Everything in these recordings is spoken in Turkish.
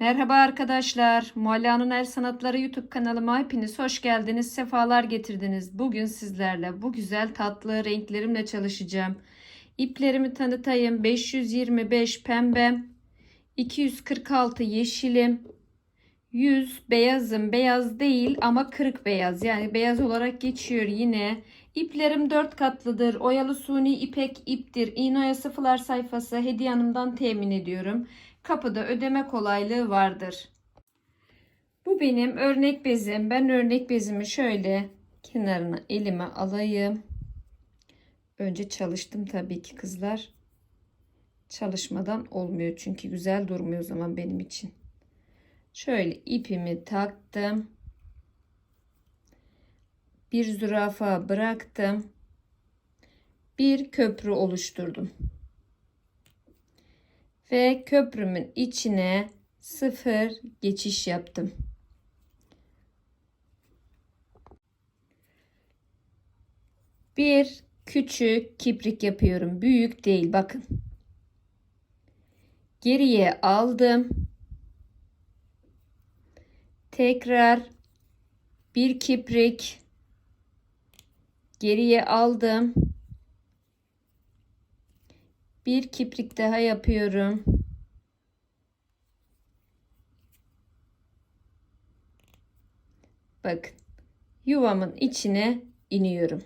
Merhaba arkadaşlar. Mualla'nın El Sanatları YouTube kanalıma hepiniz hoş geldiniz. Sefalar getirdiniz. Bugün sizlerle bu güzel tatlı renklerimle çalışacağım. İplerimi tanıtayım. 525 pembe, 246 yeşilim, 100 beyazım. Beyaz değil ama kırık beyaz. Yani beyaz olarak geçiyor yine. İplerim 4 katlıdır. Oyalı suni ipek iptir. İğne sıfırlar sayfası Hediye Hanım'dan temin ediyorum. Kapıda ödeme kolaylığı vardır. Bu benim örnek bezim. Ben örnek bezimi şöyle kenarına elime alayım. Önce çalıştım tabii ki kızlar. Çalışmadan olmuyor çünkü güzel durmuyor o zaman benim için. Şöyle ipimi taktım. Bir zürafa bıraktım. Bir köprü oluşturdum ve köprümün içine sıfır geçiş yaptım. Bir küçük kiprik yapıyorum. Büyük değil bakın. Geriye aldım. Tekrar bir kiprik geriye aldım bir kiprik daha yapıyorum. Bakın yuvamın içine iniyorum.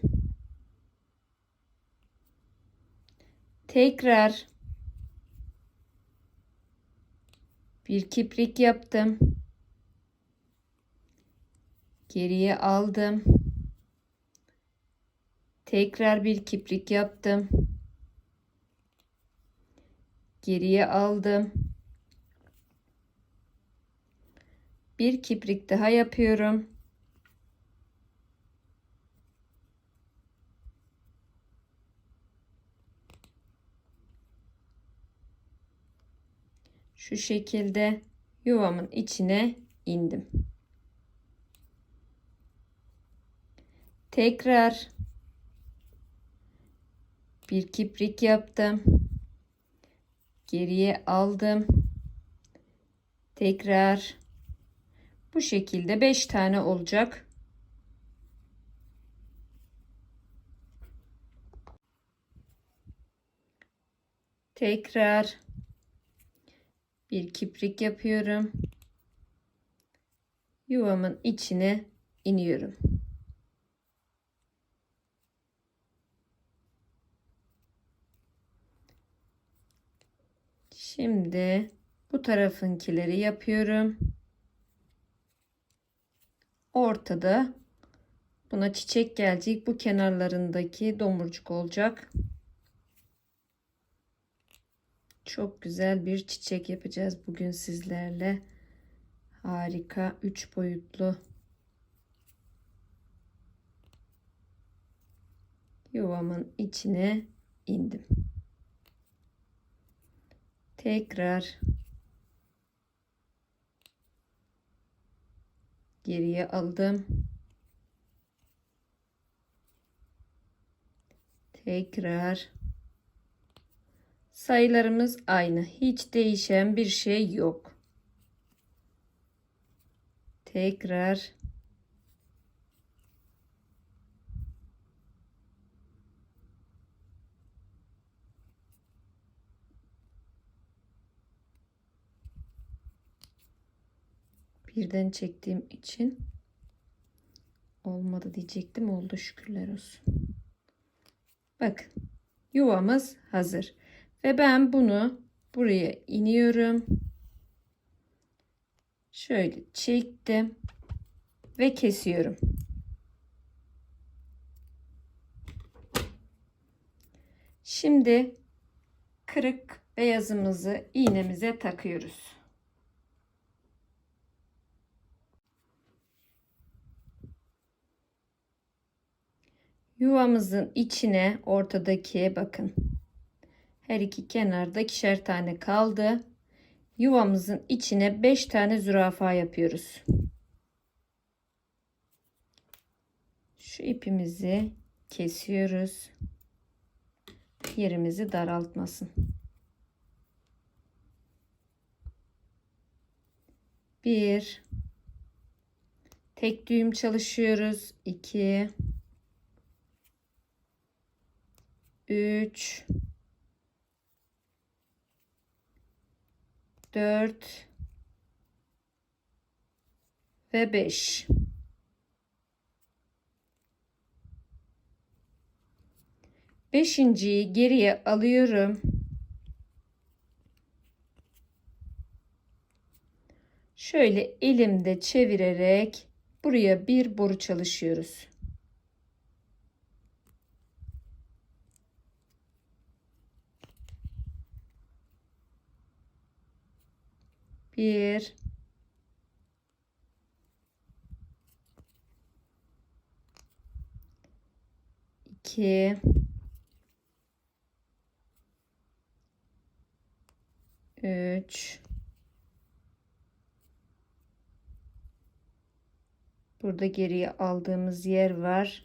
Tekrar bir kiprik yaptım. Geriye aldım. Tekrar bir kiprik yaptım geriye aldım. Bir kiprik daha yapıyorum. Şu şekilde yuvamın içine indim. Tekrar bir kiprik yaptım geriye aldım. Tekrar bu şekilde 5 tane olacak. Tekrar bir kiprik yapıyorum. Yuvamın içine iniyorum. Şimdi bu tarafınkileri yapıyorum. Ortada buna çiçek gelecek. Bu kenarlarındaki domurcuk olacak. Çok güzel bir çiçek yapacağız bugün sizlerle. Harika 3 boyutlu. Yuvamın içine indim tekrar geriye aldım. Tekrar sayılarımız aynı. Hiç değişen bir şey yok. Tekrar birden çektiğim için olmadı diyecektim. Oldu şükürler olsun. Bakın yuvamız hazır. Ve ben bunu buraya iniyorum. Şöyle çektim ve kesiyorum. Şimdi kırık beyazımızı iğnemize takıyoruz. Yuvamızın içine ortadaki bakın. Her iki kenarda ikişer tane kaldı. Yuvamızın içine 5 tane zürafa yapıyoruz. Şu ipimizi kesiyoruz. Yerimizi daraltmasın. 1 tek düğüm çalışıyoruz 2 3 4 ve 5 Beşinciyi geriye alıyorum. Şöyle elimde çevirerek buraya bir boru çalışıyoruz. Bir, iki, üç, Burada geriye aldığımız yer var.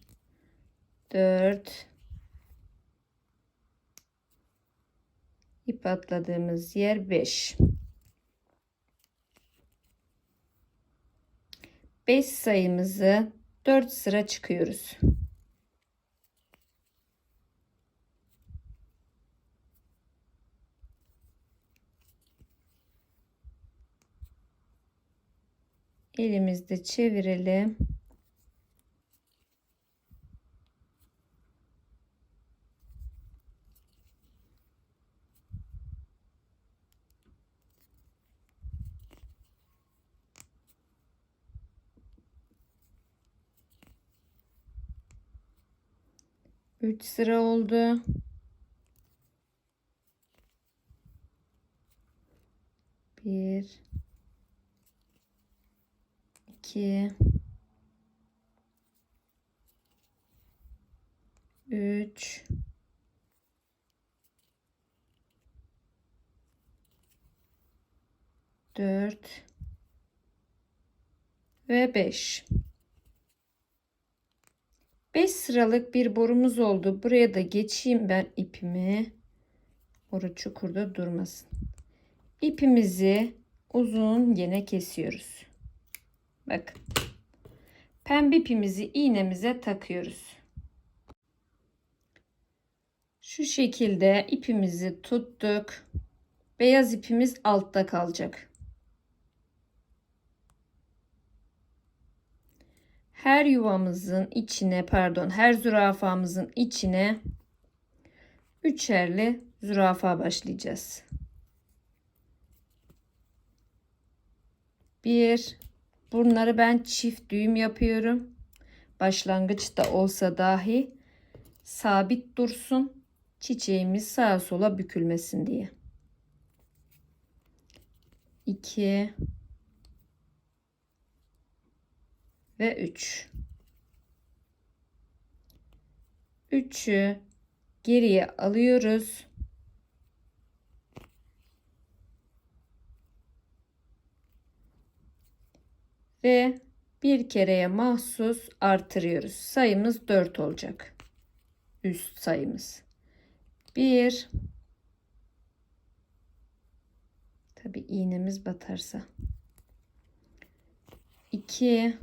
4 ip atladığımız yer 5 5 sayımızı 4 sıra çıkıyoruz. elimizde çevirelim. Üç sıra oldu. Bir, 2 3 4 ve 5 5 sıralık bir borumuz oldu. Buraya da geçeyim ben ipimi. Boru çukurda durmasın. İpimizi uzun yine kesiyoruz. Bakın. Pembe ipimizi iğnemize takıyoruz. Şu şekilde ipimizi tuttuk. Beyaz ipimiz altta kalacak. Her yuvamızın içine pardon her zürafamızın içine üçerli zürafa başlayacağız. Bir, Bunları ben çift düğüm yapıyorum. Başlangıçta olsa dahi sabit dursun. Çiçeğimiz sağa sola bükülmesin diye. 2 ve 3. 3'ü geriye alıyoruz. ve bir kereye mahsus artırıyoruz. Sayımız 4 olacak. Üst sayımız. 1 Tabi iğnemiz batarsa. 2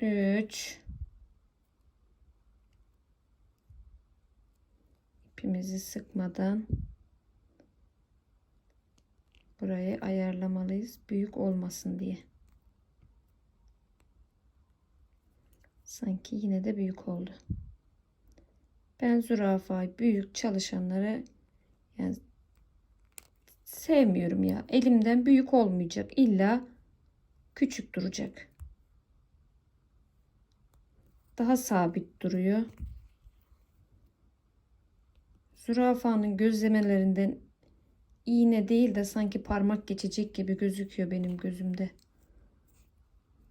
3 ipimizi sıkmadan burayı ayarlamalıyız büyük olmasın diye. Sanki yine de büyük oldu. Ben zürafayı büyük çalışanları yani sevmiyorum ya. Elimden büyük olmayacak. İlla küçük duracak daha sabit duruyor Zürafanın gözlemelerinden iğne değil de sanki parmak geçecek gibi gözüküyor benim gözümde.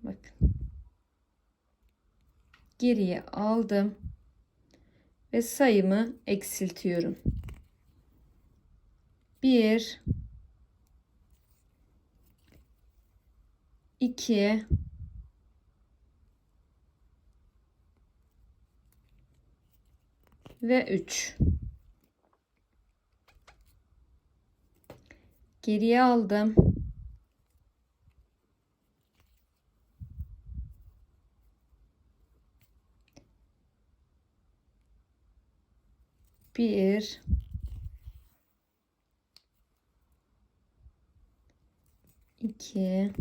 Bakın. Geriye aldım ve sayımı eksiltiyorum. 1 2 ve 3 geriye aldım. Bir. İki.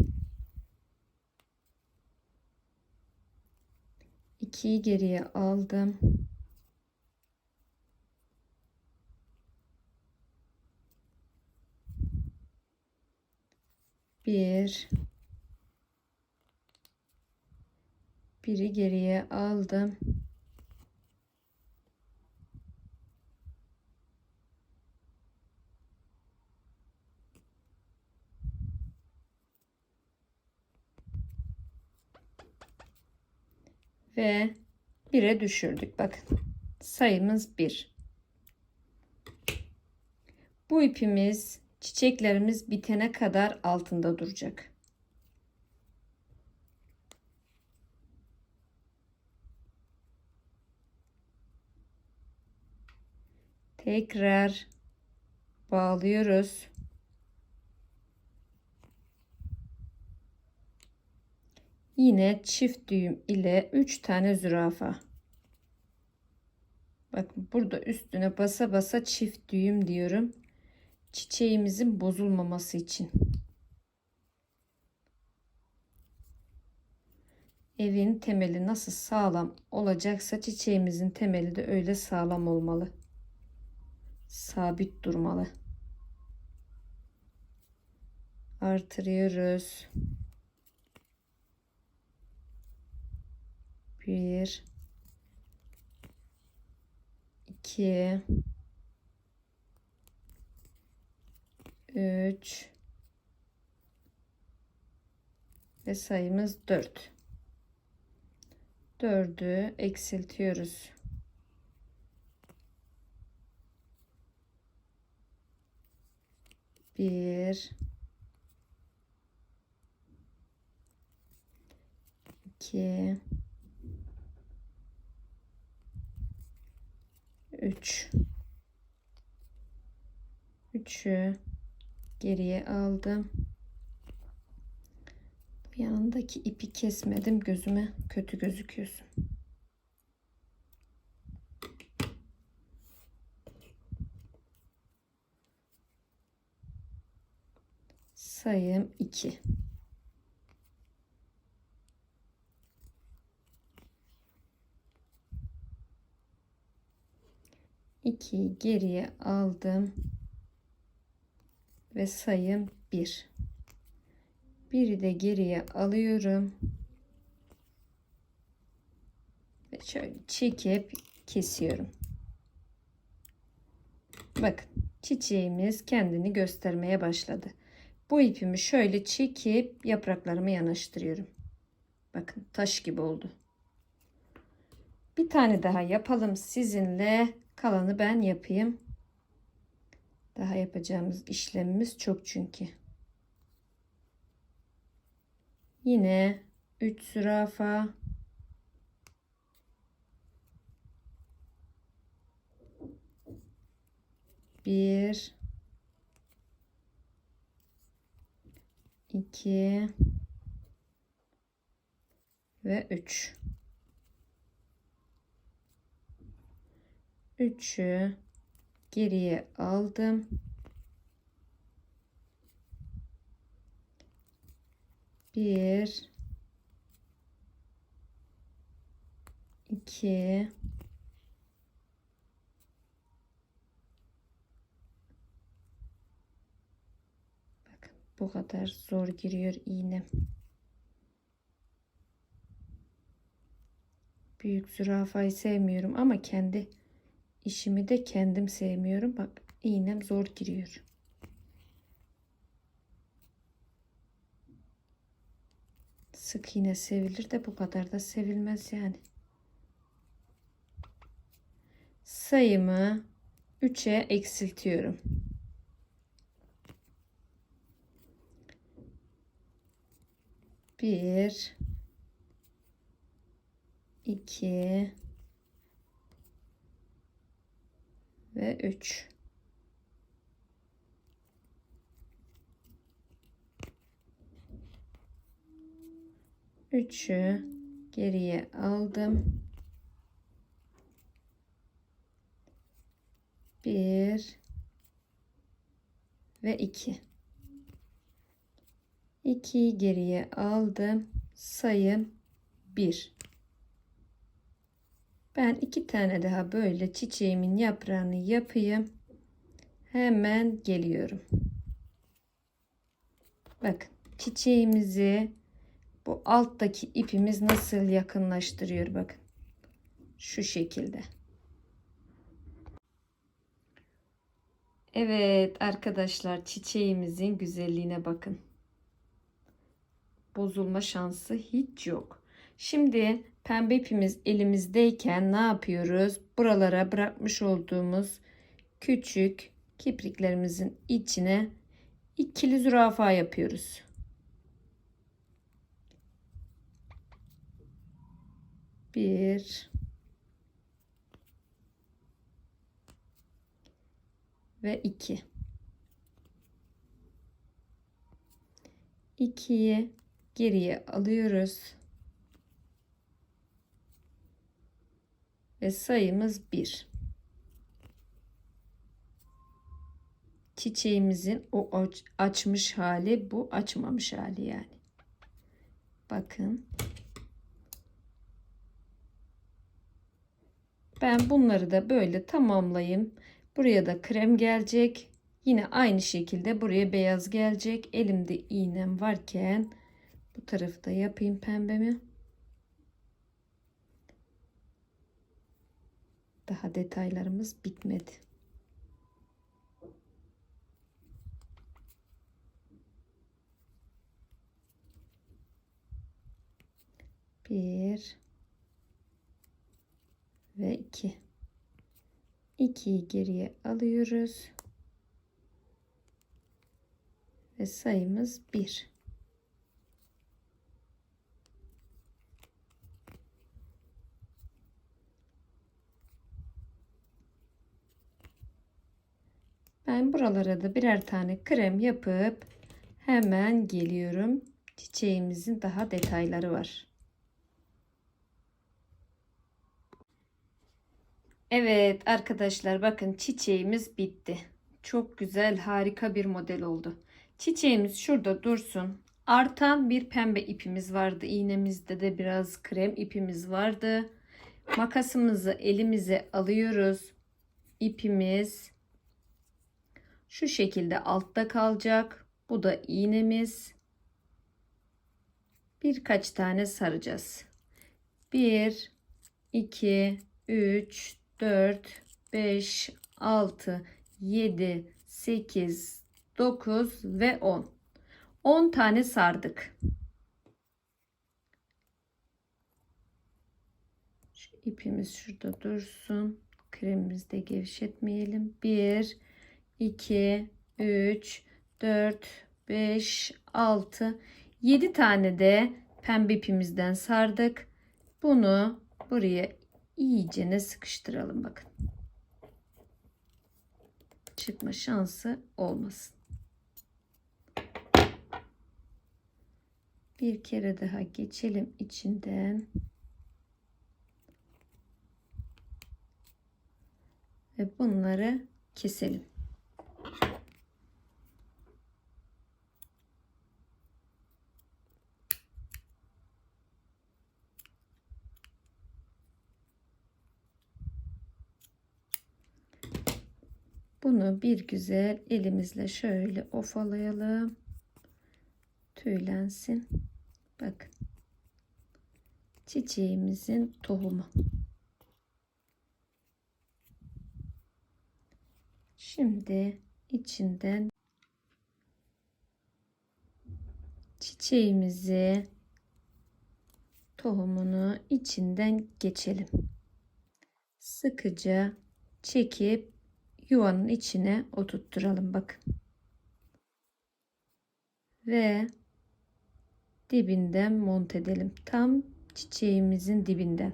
İkiyi geriye aldım bir biri geriye aldım ve 1'e düşürdük. Bakın sayımız 1. Bu ipimiz çiçeklerimiz bitene kadar altında duracak. Tekrar bağlıyoruz. Yine çift düğüm ile 3 tane zürafa. Bakın burada üstüne basa basa çift düğüm diyorum. Çiçeğimizin bozulmaması için. Evin temeli nasıl sağlam olacaksa çiçeğimizin temeli de öyle sağlam olmalı. Sabit durmalı. Artırıyoruz. Bir, iki, üç ve sayımız dört. Dördü eksiltiyoruz. Bir, iki, 3 3'ü geriye aldım. Bu yanındaki ipi kesmedim. Gözüme kötü gözüküyorsun. Sayım 2. 2'yi geriye aldım ve sayım 1 biri de geriye alıyorum. Ve şöyle çekip kesiyorum. Bakın çiçeğimiz kendini göstermeye başladı. Bu ipimi şöyle çekip yapraklarımı yanaştırıyorum. Bakın taş gibi oldu. Bir tane daha yapalım. Sizinle Kalanı ben yapayım. Daha yapacağımız işlemimiz çok çünkü. Yine 3 zürafa bir iki ve üç. 3'ü geriye aldım. Bir, iki, bakın bu kadar zor giriyor iğnem. Büyük zürafayı sevmiyorum ama kendi İşimi de kendim sevmiyorum. Bak iğnem zor giriyor. Sık iğne sevilir de bu kadar da sevilmez yani. Sayımı 3'e eksiltiyorum. Bir, iki, ve 3 3'ü geriye aldım. 1 ve 2 2'yi geriye aldım. Sayım 1 ben iki tane daha böyle çiçeğimin yaprağını yapayım. Hemen geliyorum. Bakın çiçeğimizi bu alttaki ipimiz nasıl yakınlaştırıyor bakın. Şu şekilde. Evet arkadaşlar çiçeğimizin güzelliğine bakın. Bozulma şansı hiç yok. Şimdi pembe ipimiz elimizdeyken ne yapıyoruz? Buralara bırakmış olduğumuz küçük kipriklerimizin içine ikili zürafa yapıyoruz. Bir ve iki. İkiyi geriye alıyoruz. Ve sayımız 1. Çiçeğimizin o açmış hali bu açmamış hali yani. Bakın. Ben bunları da böyle tamamlayayım. Buraya da krem gelecek. Yine aynı şekilde buraya beyaz gelecek. Elimde iğnem varken bu tarafta yapayım pembemi. Daha detaylarımız bitmedi. Bir ve iki. İkiyi geriye alıyoruz. Ve sayımız bir. Ben buralara da birer tane krem yapıp hemen geliyorum. Çiçeğimizin daha detayları var. Evet arkadaşlar bakın çiçeğimiz bitti. Çok güzel harika bir model oldu. Çiçeğimiz şurada dursun. Artan bir pembe ipimiz vardı. İğnemizde de biraz krem ipimiz vardı. Makasımızı elimize alıyoruz. İpimiz şu şekilde altta kalacak. Bu da iğnemiz. Birkaç tane saracağız. 1 2 3 4 5 6 7 8 9 ve 10. 10 tane sardık. Şu ipimiz şurada dursun. Kremimizi de gevşetmeyelim. 1 2, 3, 4, 5, 6, 7 tane de pembe ipimizden sardık. Bunu buraya iyicene sıkıştıralım bakın. Çıkma şansı olmasın. Bir kere daha geçelim içinden. Ve bunları keselim. Bunu bir güzel elimizle şöyle ofalayalım. Tüylensin. Bakın. Çiçeğimizin tohumu. Şimdi içinden çiçeğimizi tohumunu içinden geçelim. Sıkıca çekip yuvanın içine oturtturalım bakın. Ve dibinden mont edelim. Tam çiçeğimizin dibinden.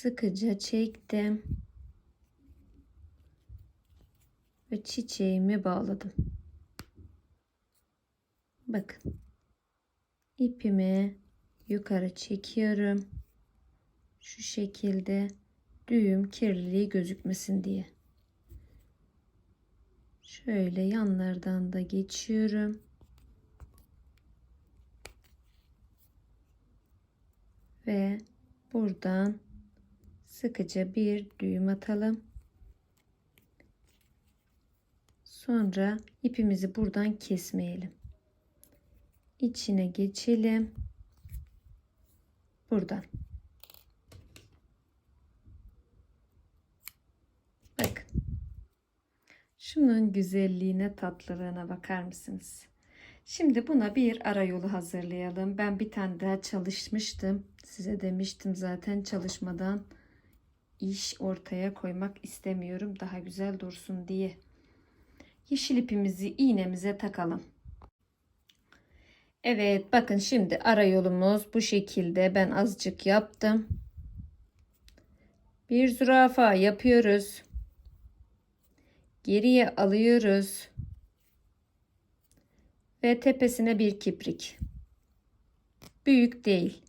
sıkıca çektim. Ve çiçeğimi bağladım. Bakın. ipimi yukarı çekiyorum. Şu şekilde düğüm kirliliği gözükmesin diye. Şöyle yanlardan da geçiyorum. Ve buradan sıkıca bir düğüm atalım. Sonra ipimizi buradan kesmeyelim. İçine geçelim. Buradan. Bakın. Şunun güzelliğine, tatlılığına bakar mısınız? Şimdi buna bir ara yolu hazırlayalım. Ben bir tane daha çalışmıştım. Size demiştim zaten çalışmadan iş ortaya koymak istemiyorum. Daha güzel dursun diye. Yeşil ipimizi iğnemize takalım. Evet bakın şimdi ara yolumuz bu şekilde. Ben azıcık yaptım. Bir zürafa yapıyoruz. Geriye alıyoruz. Ve tepesine bir kiprik. Büyük değil.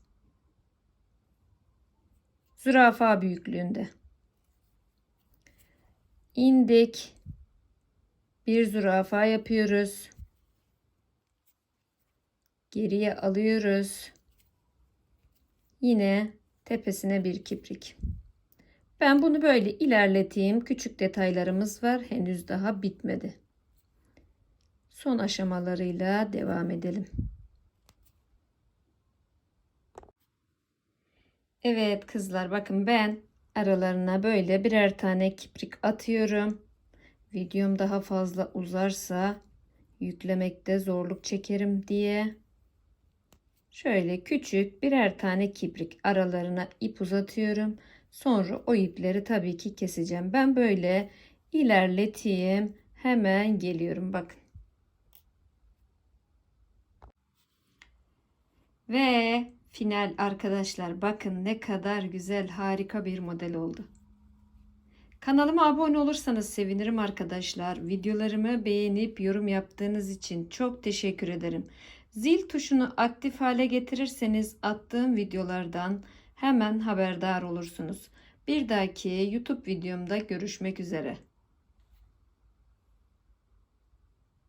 Zürafa büyüklüğünde. İndik. Bir zürafa yapıyoruz. Geriye alıyoruz. Yine tepesine bir kiprik. Ben bunu böyle ilerleteyim. Küçük detaylarımız var. Henüz daha bitmedi. Son aşamalarıyla devam edelim. Evet kızlar bakın ben aralarına böyle birer tane kiprik atıyorum. Videom daha fazla uzarsa yüklemekte zorluk çekerim diye şöyle küçük birer tane kiprik aralarına ip uzatıyorum. Sonra o ipleri tabii ki keseceğim. Ben böyle ilerleteyim. Hemen geliyorum bakın. Ve final arkadaşlar bakın ne kadar güzel harika bir model oldu. Kanalıma abone olursanız sevinirim arkadaşlar. Videolarımı beğenip yorum yaptığınız için çok teşekkür ederim. Zil tuşunu aktif hale getirirseniz attığım videolardan hemen haberdar olursunuz. Bir dahaki YouTube videomda görüşmek üzere.